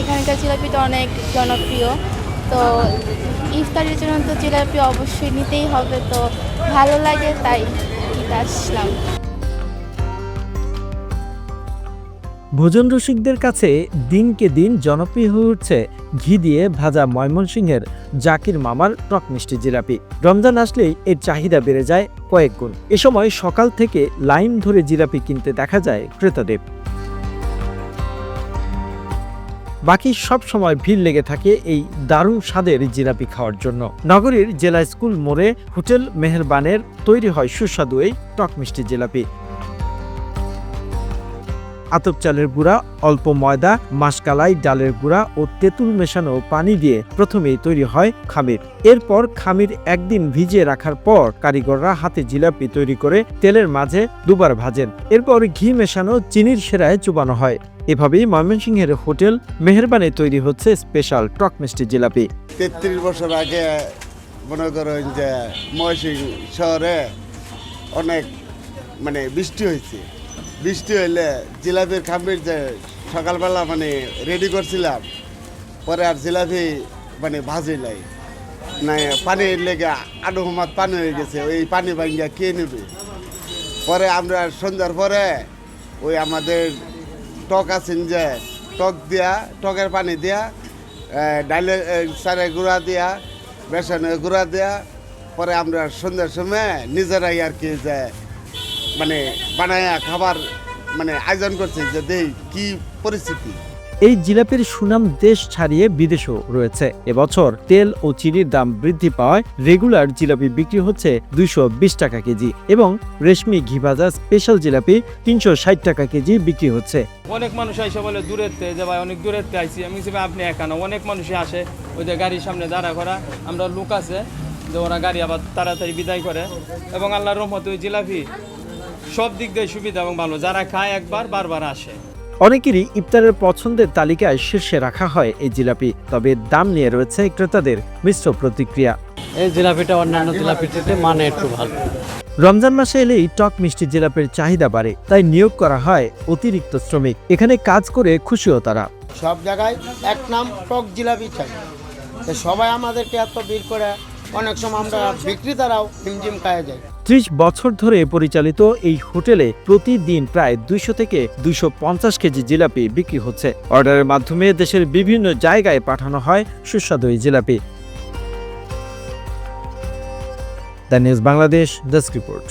এখানকার জিলাপিটা অনেক জনপ্রিয়। তো ইফতারের জন্য তো জিলাপি অবশ্যই নিতেই হবে, তো ভালো লাগে তাই আসলাম। ভোজন রসিকদের কাছে দিনকে দিন জনপ্রিয় হয়ে উঠছে ঘি দিয়ে ভাজা ময়মনসিংহের জাকির মামার টক মিষ্টি জিলাপি। রমজান আসলেই এর চাহিদা বেড়ে যায় কয়েক গুণ। এ সময় সকাল থেকে লাইন ধরে জিলাপি কিনতে দেখা যায় ক্রেতাদের। বাকি সব সময় ভিড় লেগে থাকে এই দারুণ স্বাদের জিলাপি খাওয়ার জন্য। নগরীর জেলা স্কুল মোড়ে হোটেল মেহেরবানের তৈরি হয় সুস্বাদু এই টক মিষ্টি জিলাপি। আতপ চালের গুঁড়া, অল্প ময়দা, মাসকালাই, ডালের গুঁড়া ও তেঁতুল মেশানো পানি দিয়ে প্রথমেই তৈরি হয় খামির। এরপর খামির একদিন ভিজিয়ে রাখার পর কারিগররা হাতে জিলাপি তৈরি করে তেলের মাঝে দুবার ভাজেন। এরপর ঘি মেশানো চিনির সেরায় চুবানো হয়। এভাবেই ময়মনসিংহের হোটেল মেহেরবানে তৈরি হচ্ছে স্পেশাল টক মিষ্টি জিলাপি। তেত্রিশ বছর আগে মনে করেন যে ময়সিং শহরে অনেক মানে বৃষ্টি হয়েছে। বৃষ্টি হইলে জিলাপির খামির যে সকালবেলা মানে রেডি করছিলাম পরে আর জিলাপি মানে ভাজি নাই। না পানি লেগে আডু মাত পানি হয়ে গেছে ওই পানি ভাঙ্গিয়া কে নেবে? পরে আমরা সন্ধ্যার পরে ওই আমাদের টক আছেন যে টক দিয়া টকের পানি দিয়া আহ, চালের গুঁড়া দিয়া বেসনের গুঁড়া দিয়া পরে আমরা সন্ধ্যার সময় নিজেরাই আর কি যে মানে বানায়া খাবার মানে আয়োজন করছে যে দেই কি পরিস্থিতি? এই জিলাপির সুনাম দেশ ছাড়িয়ে বিদেশেও রয়েছে। এবছর তেল ও চিনির দাম বৃদ্ধি পাওয়ায় রেগুলার জিলাপি বিক্রি হচ্ছে দুইশো বিশ টাকা কেজি এবং রেশমি ঘি ভাজা স্পেশাল জিলাপি তিনশো টাকা কেজি বিক্রি হচ্ছে। অনেক মানুষ আইসে বলে দূরের যে ভাই অনেক দূরের আইসি আমি হিসেবে আপনি একা না। অনেক মানুষই আসে ওই যে গাড়ির সামনে দাঁড়া করা। আমরা লোক আছে যে ওরা গাড়ি আবার তাড়াতাড়ি বিদায় করে। এবং আল্লাহর রহমতে ওই জিলাপি সব দিক দিয়ে সুবিধা এবং ভালো। যারা খায় একবার বারবার আসে। অনেকেরই ইফতারের পছন্দের তালিকায় শীর্ষে রাখা হয় এই জিলাপি তবে দাম নিয়ে রয়েছে ক্রেতাদের মিশ্র প্রতিক্রিয়া। এই জিলাপিটা অন্যান্য জিলাপির থেকে মানে একটু ভালো। রমজান মাসে এলেই টক মিষ্টি জিলাপির চাহিদা বাড়ে তাই নিয়োগ করা হয় অতিরিক্ত শ্রমিক। এখানে কাজ করে খুশিও তারা। সব জায়গায় এক নাম টক জিলাপি চাই। সবাই আমাদেরকে এত ভিড় করে অনেক সময় আমরা বিক্রেতারাও হিমজিম খায় যাই। ত্রিশ বছর ধরে পরিচালিত এই হোটেলে প্রতিদিন প্রায় দুইশো থেকে দুইশো পঞ্চাশ কেজি জিলাপি বিক্রি হচ্ছে। অর্ডারের মাধ্যমে দেশের বিভিন্ন জায়গায় পাঠানো হয় সুস্বাদু এই jalebi. The news Bangladesh desk report.